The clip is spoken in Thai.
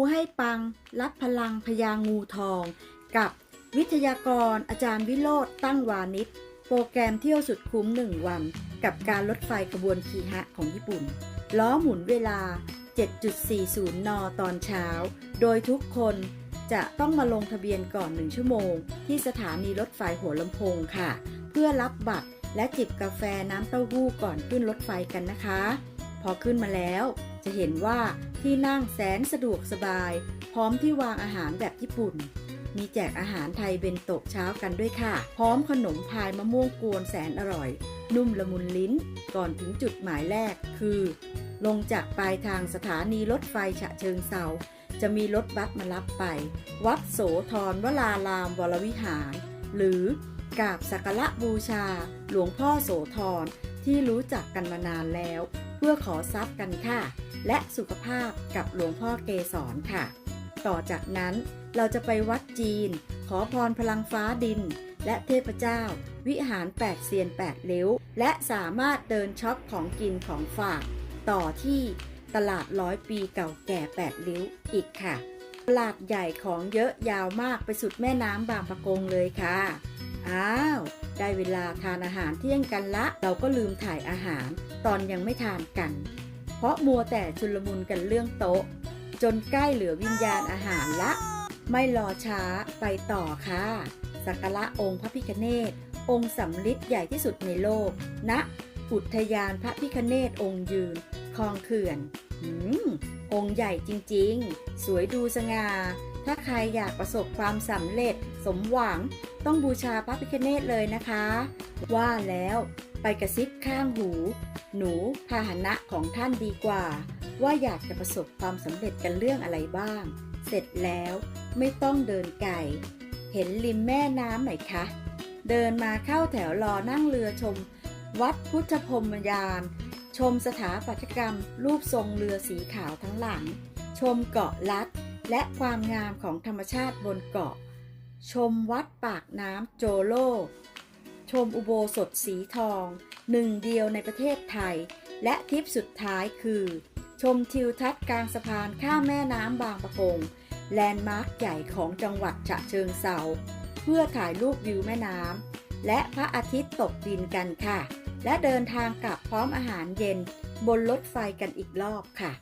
มูให้ปัง รับพลังพญางูทอง กับวิทยากรอาจารย์วิโรธตั้งวานิชโปรแกรมเที่ยวสุดคุ้ม 1 วัน กับการรถไฟขบวนคีฮะของญี่ปุ่น ล้อหมุนเวลา 7.40 น ตอนเช้า โดยทุกคนจะต้องมาลงทะเบียนก่อน 1 ชั่วโมง ที่สถานีรถไฟหัวลำโพงค่ะ เพื่อรับบัตรและจิบกาแฟน้ำเต้าหู้ก่อนขึ้นรถไฟกันนะคะ พอขึ้นมาแล้ว จะเห็นว่าที่นั่งแสนสะดวกสบาย พร้อมที่วางอาหารแบบญี่ปุ่น มีแจกอาหารไทยเบนโตะเช้ากันด้วยค่ะ พร้อมขนมพายมะม่วงกวนแสนอร่อย นุ่มละมุนลิ้นก่อนถึงจุดหมายแรกคือ ลงจากปลายทางสถานีรถไฟฉะเชิงเซาจะมีรถบัสมารับไป วัดโสธรวลารามวรวิหาร หรือกราบสักการะบูชา หลวงพ่อโสธรที่รู้จักกันมานานแล้ว เพื่อขอทรัพย์กันค่ะ และสุขภาพกับหลวงพ่อเกศรค่ะ ต่อจากนั้นเราจะไปวัดจีน ขอพรพลังฟ้าดิน และเทพเจ้า วิหารแปดเซียนแปดเลี้วและสามารถเดินช็อปของกินของฝาก ต่อที่ตลาดร้อยปีเก่าแก่แปดลิ้วอีกค่ะ ตลาดใหญ่ของเยอะยาวมากไปสุดแม่น้ำบางปะกงเลยค่ะ อ้าว ได้เวลาทานอาหารเที่ยงกันละ เราก็ลืมถ่ายอาหาร ตอนยังไม่ทานกัน เพราะมัวแต่ชุลมุนกันเรื่องโต๊ะ จนใกล้เหลือวิญญาณอาหารละ ไม่รอช้าไปต่อค่ะ สักการะองค์พระพิคเนศองค์สำริดใหญ่ที่สุดในโลกณอุทยานพระพิคเนศองค์ยืนคลองเขื่อนหืม องค์ใหญ่จริงๆ สวยดูสง่า ถ้าใครอยากประสบความสำเร็จสมหวังต้องบูชาพระพิคเนศเลยนะคะ ว่าแล้วไปกระซิบข้างหู หนูพาหนะของท่านดีกว่า ว่าอยากจะประสบความสำเร็จกันเรื่องอะไรบ้าง เสร็จแล้วไม่ต้องเดินไกลเห็นริมแม่น้ำไหมคะ เดินมาเข้าแถวรอนั่งเรือชม วัดพุทธพรมยาน ชมสถาปัตยกรรม รูปทรงเรือสีขาวทั้งหลัง ชมเกาะลัด และความงามของธรรมชาติบนเกาะ ชมวัดปากน้ำโจโล ชมอุโบสถสีทอง หนึ่งเดียวในประเทศไทย และทริปสุดท้ายคือ ชมทิวทัศน์กลางสะพานข้ามแม่น้ำบางปะกง แลนด์มาร์คใหญ่ของจังหวัดฉะเชิงเซาเพื่อถ่ายรูปวิวแม่น้ำและพระอาทิตย์ตกดินกันค่ะ และเดินทางกลับพร้อมอาหารเย็นบนรถไฟกันอีกรอบค่ะ